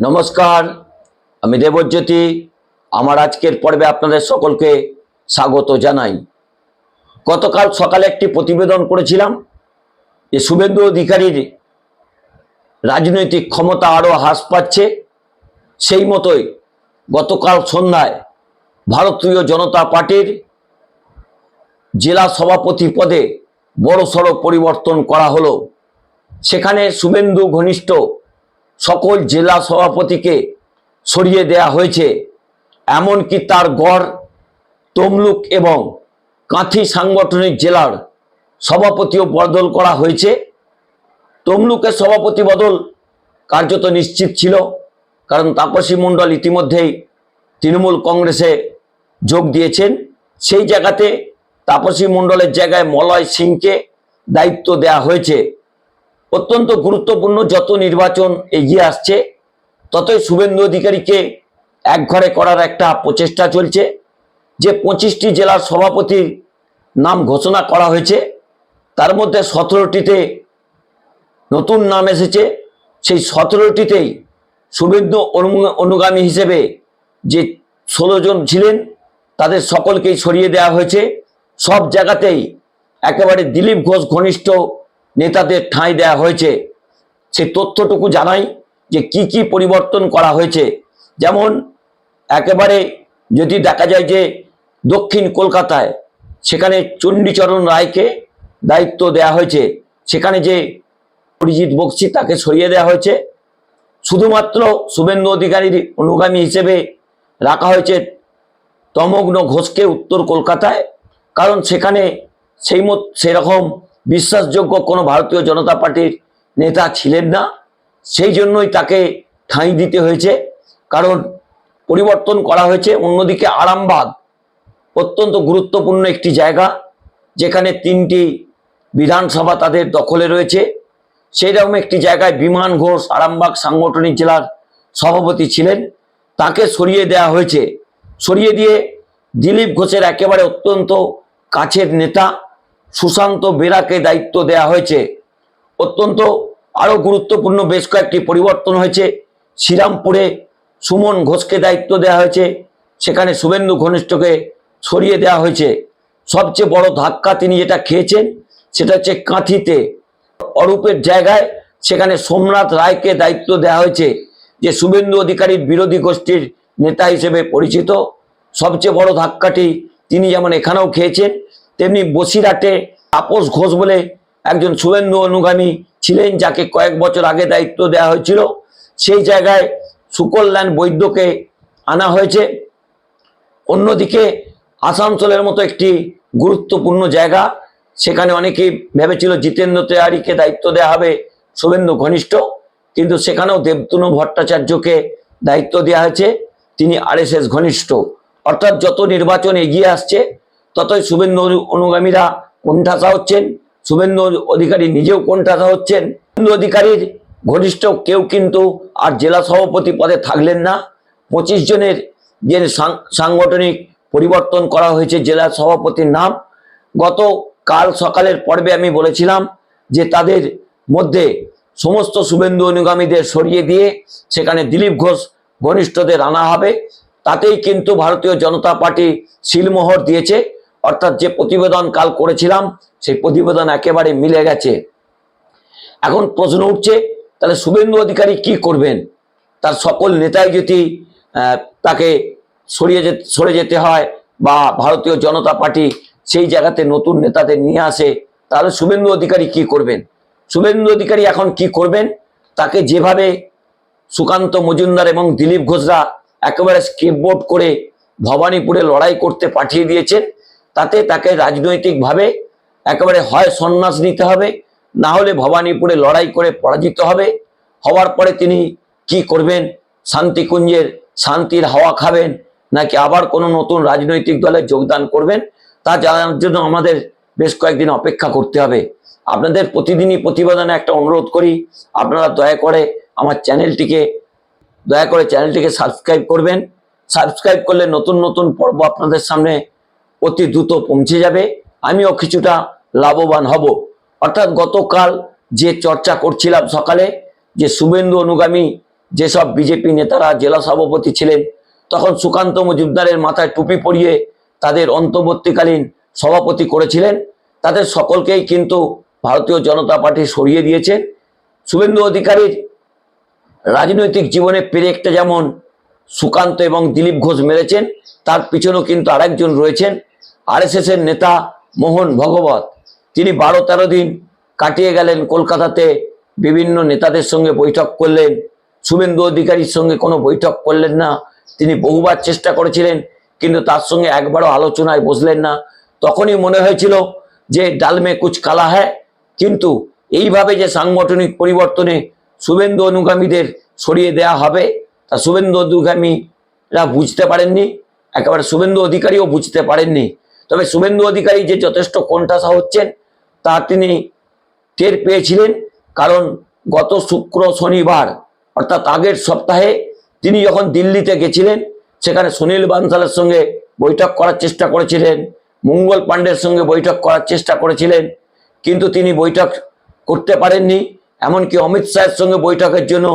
নমস্কার, আমি দেবজ্যোতি। আমার আজকের পর্বে আপনাদের সকলকে স্বাগত জানাই। গতকাল সকালে একটি প্রতিবেদন করেছিলাম যে শুভেন্দু অধিকারীর রাজনৈতিক ক্ষমতা আরও হ্রাস পাচ্ছে। সেই মতোই গতকাল সন্ধ্যায় ভারতীয় জনতা পার্টির জেলা সভাপতি পদে বড়সড় পরিবর্তন করা হলো। সেখানে শুভেন্দু ঘনিষ্ঠ সকল জেলা সভাপতিকে সরিয়ে দেয়া হয়েছে। এমনকি তার গড় তমলুক এবং কাঁথি সাংগঠনিক জেলার সভাপতিও বদল করা হয়েছে। তমলুকের সভাপতি বদল কার্যত নিশ্চিত ছিল, কারণ তাপসী মণ্ডল ইতিমধ্যেই তৃণমূল কংগ্রেসে যোগ দিয়েছেন। সেই জায়গাতে তাপসী মণ্ডলের জায়গায় মলয় সিংকে দায়িত্ব দেয়া হয়েছে। অত্যন্ত গুরুত্বপূর্ণ যত নির্বাচন এগিয়ে আসছে, ততই শুভেন্দু অধিকারীকে একঘরে করার একটা প্রচেষ্টা চলছে, যে পঁচিশটি জেলার সভাপতির নাম ঘোষণা করা হয়েছে, তার মধ্যে সতেরোটিতে নতুন নাম এসেছে। সেই সতেরোটিতেই শুভেন্দু অনু- অনুগামী হিসেবে যে ষোলো জন ছিলেন, তাদের সকলকেই সরিয়ে দেওয়া হয়েছে। সব জায়গাতেই একেবারে দিলীপ ঘোষ ঘনিষ্ঠ নেতাদের ঠাঁই দেওয়া হয়েছে। সেই তথ্যটুকু জানাই যে কি কি পরিবর্তন করা হয়েছে। যেমন, একেবারে যদি দেখা যায় যে দক্ষিণ কলকাতায় সেখানে চণ্ডীচরণ রায়কে দায়িত্ব দেয়া হয়েছে, সেখানে যে অরিজিৎ বক্সি তাকে সরিয়ে দেওয়া হয়েছে, শুধুমাত্র শুভেন্দু অধিকারীর অনুগামী হিসেবে রাখা হয়েছে তমগ্ন ঘোষকে উত্তর কলকাতায়, কারণ সেখানে সেই মত সেরকম বিশ্বাসযোগ্য কোনো ভারতীয় জনতা পার্টির নেতা ছিলেন না। সেই জন্যই তাকে ঠাঁই দিতে হয়েছে। কারণ পরিবর্তন করা হয়েছে। অন্যদিকে আরামবাগ অত্যন্ত গুরুত্বপূর্ণ একটি জায়গা, যেখানে তিনটি বিধানসভা তাদের দখলে রয়েছে। সেই রকম একটি জায়গায় বিমান ঘোষ, আরামবাগ সাংগঠনিক জেলার সভাপতি ছিলেন। তাকে সরিয়ে দেওয়া হয়েছে। সরিয়ে দিয়ে দিলীপ ঘোষের একেবারে অত্যন্ত কাছের নেতা সুশান্ত বেরাকে দায়িত্ব দেওয়া হয়েছে। অত্যন্ত আরও গুরুত্বপূর্ণ বেশ কয়েকটি পরিবর্তন হয়েছে। শ্রীরামপুরে সুমন ঘোষকে দায়িত্ব দেওয়া হয়েছে। সেখানে শুভেন্দু ঘনিষ্ঠকে সরিয়ে দেওয়া হয়েছে। সবচেয়ে বড় ধাক্কা তিনি যেটা খেয়েছেন, সেটা হচ্ছে কাঁথিতে। অরূপের জায়গায় সেখানে সোমনাথ রায়কে দায়িত্ব দেওয়া হয়েছে, যে শুভেন্দু অধিকারীর বিরোধী গোষ্ঠীর নেতা হিসেবে পরিচিত। সবচেয়ে বড় ধাক্কাটি তিনি যেমন এখানেও খেয়েছেন তেমনি বসিরহাটে তাপস ঘোষ বলে একজন শুভেন্দু অনুগামী ছিলেন, যাকে কয়েক বছর আগে দায়িত্ব দেওয়া হয়েছিল। সেই জায়গায় সুকল্যাণ বৈদ্যকে আনা হয়েছে। অন্যদিকে আসানসোলের মতো একটি গুরুত্বপূর্ণ জায়গা, সেখানে অনেকেই ভেবেছিল জিতেন্দ্র তেওয়ারিকে দায়িত্ব দেওয়া হবে শুভেন্দু ঘনিষ্ঠ, কিন্তু সেখানেও দেবতনু ভট্টাচার্যকে দায়িত্ব দেওয়া হয়েছে। তিনি আরএসএস ঘনিষ্ঠ। অর্থাৎ যত নির্বাচন এগিয়ে আসছে ততই শুভেন্দু অনু- অনুগামীরা কোণঠাসা হচ্ছেন। শুভেন্দু অধিকারী নিজেও কোণঠাসা হচ্ছেন। শুভেন্দু অধিকারীর ঘনিষ্ঠ কেউ কিন্তু আর জেলা সভাপতি পদে থাকলেন না। পঁচিশ জনের যে সাংগঠনিক পরিবর্তন করা হয়েছে জেলা সভাপতির নাম, গত কাল সকালের পর্বে আমি বলেছিলাম যে তাদের মধ্যে সমস্ত শুভেন্দু অনুগামীদের সরিয়ে দিয়ে সেখানে দিলীপ ঘোষ ঘনিষ্ঠদের আনা হবে। তাতেই কিন্তু ভারতীয় জনতা পার্টি শিলমোহর দিয়েছে। অর্থাৎ যে প্রতিবেদন কাল করেছিলাম, সেই প্রতিবেদন একেবারে মিলে গেছে। এখন প্রশ্ন উঠছে, তাহলে শুভেন্দু অধিকারী কি করবেন? তার সকল নেতাই যদি তাকে সরিয়ে যেতে, সরে যেতে হয় বা ভারতীয় জনতা পার্টি সেই জায়গাতে নতুন নেতাদের নিয়ে আসে, তাহলে শুভেন্দু অধিকারী কি করবেন? শুভেন্দু অধিকারী এখন কি করবেন? তাকে যেভাবে সুকান্ত মজুমদার এবং দিলীপ ঘোষরা একেবারে স্কেপবোর্ড করে ভবানীপুরে লড়াই করতে পাঠিয়ে দিয়েছেন তাতে তাকে রাজনৈতিকভাবে একেবারে হয় সন্ন্যাস নিতে হবে, না হলে ভবানীপুরে লড়াই করে পরাজিত হবে। হওয়ার পরে তিনি কি করবেন? শান্তিকুঞ্জের শান্তির হাওয়া খাবেন, নাকি আবার কোনো নতুন রাজনৈতিক দলে যোগদান করবেন? তা জানার জন্য আমাদের বেশ কয়েকদিন অপেক্ষা করতে হবে। আপনাদের প্রতিদিনই প্রতিবেদনে একটা অনুরোধ করি, আপনারা দয়া করে আমার চ্যানেলটিকে, দয়া করে চ্যানেলটিকে সাবস্ক্রাইব করবেন। সাবস্ক্রাইব করলে নতুন নতুন পর্ব আপনাদের সামনে অতি দ্রুত পৌঁছে যাবে। আমিও কিছুটা লাভবান হব। অর্থাৎ গতকাল যে চর্চা করছিলাম সকালে, যে শুভেন্দু অনুগামী যেসব বিজেপি নেতারা জেলা সভাপতি ছিলেন, তখন সুকান্ত মজুমদারের মাথায় টুপি পরিয়ে তাদের অন্তর্বর্তীকালীন সভাপতি করেছিলেন। তাদের সকলকেই কিন্তু ভারতীয় জনতা পার্টি সরিয়ে দিয়েছে। শুভেন্দু অধিকারীর রাজনৈতিক জীবনে পেরেকটা যেমন সুকান্ত এবং দিলীপ ঘোষ মেরেছেন, তার পিছনেও কিন্তু আরেকজন রয়েছেন। আরএসএস এর নেতা মোহন ভগবত। তিনি বারো তেরো দিন কাটিয়ে গেলেন কলকাতাতে। বিভিন্ন নেতাদের সঙ্গে বৈঠক করলেন। শুভেন্দু অধিকারীর সঙ্গে কোনো বৈঠক করলেন না। তিনি বহুবার চেষ্টা করেছিলেন, কিন্তু তার সঙ্গে একবারও আলোচনায় বসলেন না। তখনই মনে হয়েছিল যে ডালমে কুচ কালা হ্যায়। কিন্তু এইভাবে যে সাংগঠনিক পরিবর্তনে শুভেন্দু অনুগামীদের সরিয়ে দেয়া হবে, তা শুভেন্দু অনুগামীরা বুঝতে পারেননি। একেবারে শুভেন্দু অধিকারীও বুঝতে পারেননি। তবে শুভেন্দু অধিকারী যে যথেষ্ট কোণঠাসা হচ্ছেন, তা তিনি টের পেয়েছিলেন, কারণ গত শুক্র শনিবার, অর্থাৎ আগের সপ্তাহে, তিনি যখন দিল্লিতে গেছিলেন, সেখানে সুনীল বানসালের সঙ্গে বৈঠক করার চেষ্টা করেছিলেন, মঙ্গল পাণ্ডের সঙ্গে বৈঠক করার চেষ্টা করেছিলেন, কিন্তু তিনি বৈঠক করতে পারেননি, এমনকি অমিত শাহের সঙ্গে বৈঠকের জন্য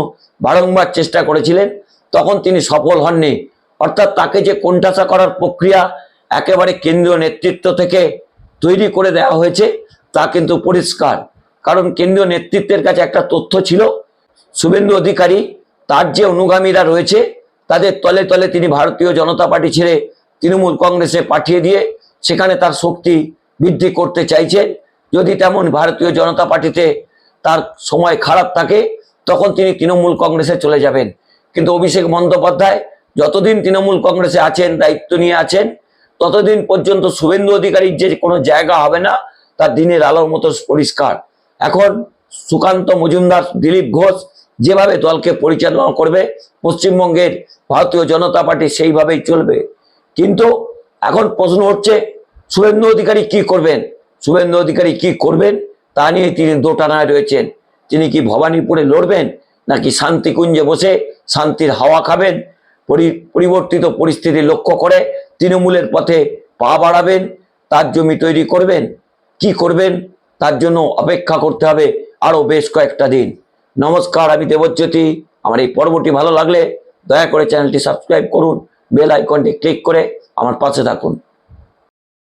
বারংবার চেষ্টা করেছিলেন, তখন তিনি সফল হননি। অর্থাৎ তাকে যে কোণঠাসা করার প্রক্রিয়া একেবারে কেন্দ্রীয় নেতৃত্ব থেকে তৈরি করে দেওয়া হয়েছে, তা কিন্তু পরিষ্কার। কারণ কেন্দ্রীয় নেতৃত্বের কাছে একটা তথ্য ছিল, শুভেন্দু অধিকারী, তার যে অনুগামীরা রয়েছে, তাদের তলে তলে তিনি ভারতীয় জনতা পার্টি ছেড়ে তৃণমূল কংগ্রেসে পাঠিয়ে দিয়ে সেখানে তার শক্তি বৃদ্ধি করতে চাইছেন। যদি তেমন ভারতীয় জনতা পার্টিতে তার সময় খারাপ থাকে, তখন তিনি তৃণমূল কংগ্রেসে চলে যাবেন। কিন্তু অভিষেক বন্দ্যোপাধ্যায় যতদিন তৃণমূল কংগ্রেসে আছেন, দায়িত্ব নিয়ে আছেন ততদিন পর্যন্ত শুভেন্দু অধিকারীর যে কোনো জায়গা হবে না, তার দিনের আলোর মতো পরিষ্কার। এখন সুকান্ত মজুমদার, দিলীপ ঘোষ যেভাবে দলকে পরিচালনা করবে, পশ্চিমবঙ্গের ভারতীয় জনতা পার্টি সেইভাবেই চলবে। কিন্তু এখন প্রশ্ন হচ্ছে, শুভেন্দু অধিকারী কি করবেন? শুভেন্দু অধিকারী কি করবেন? তা নিয়ে তিনি দোটানায় রয়েছেন। তিনি কি ভবানীপুরে লড়বেন, নাকি শান্তিকুঞ্জে বসে শান্তির হাওয়া খাবেন? পরিবর্তিত পরিস্থিতি লক্ষ্য করে তৃণমূলের পথে পা বাড়াবেন, তার জমি তৈরি করবেন, কি করবেন, তার জন্য অপেক্ষা করতে হবে আরও বেশ কয়েকটা দিন। নমস্কার, আমি দেবজ্যোতি। আমার এই পর্বটি ভালো লাগলে দয়া করে চ্যানেলটি সাবস্ক্রাইব করুন, বেল আইকনটি ক্লিক করে আমার পাশে থাকুন।